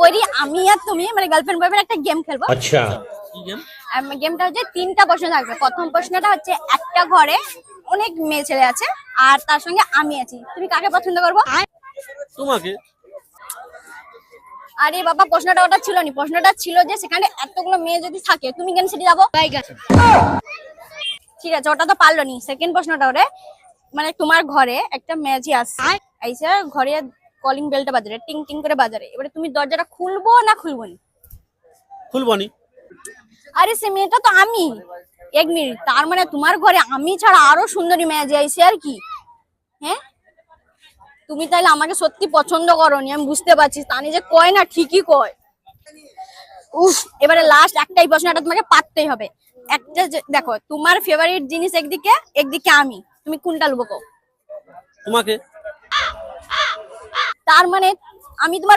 করি আমি আর তুমি মানে গার্লফ্রেন্ড বয়ফ্রেন্ড একটা গেম খেলব। আচ্ছা। গেমটা হচ্ছে তিনটা প্রশ্ন থাকবে। প্রথম প্রশ্নটা হচ্ছে একটা ঘরে অনেক মেয়ে ছেলে আছে আর তার সঙ্গে আমি আছি। তুমি কাকে পছন্দ করব? তোমাকে? আরে বাবা প্রশ্নটা ওটা ছিল না প্রশ্নটা ছিল যে সেখানে এতগুলো মেয়ে যদি থাকে তুমি কেন সেটি যাব? ঠিক আছে ওটা তো পারল নি সেকেন্ড প্রশ্নটা ওরে মানে তোমার ঘরে একটা মেয়ে যে আসছে আইসা ঘরে কলিং বেলটা বাজারে টিং টিং করে বাজারে। এবারে তুমি দরজাটা খুলবো না খুলবো না খুলবনি। আরে সে মেয়েটা তো আমি। এক মিনিট তার মানে তোমার ঘরে আমি ছাড়া আরও সুন্দরী মেয়ে যে আইসে আর কি? হ্যাঁ? তুমি তাহলে আমাকে সত্যি পছন্দ করো নি আমি বুঝতে পারছি। তানি যে কয় না ঠিকই কয়। উফ এবারে লাস্ট একটাই প্রশ্ন এটা তোমাকে পারতেই হবে। একটা দেখো তোমার ফেভারিট জিনিস একদিকে একদিকে আমি। তুমি কোনটা লুবো? তোমাকে? তার মানে আমি তোমার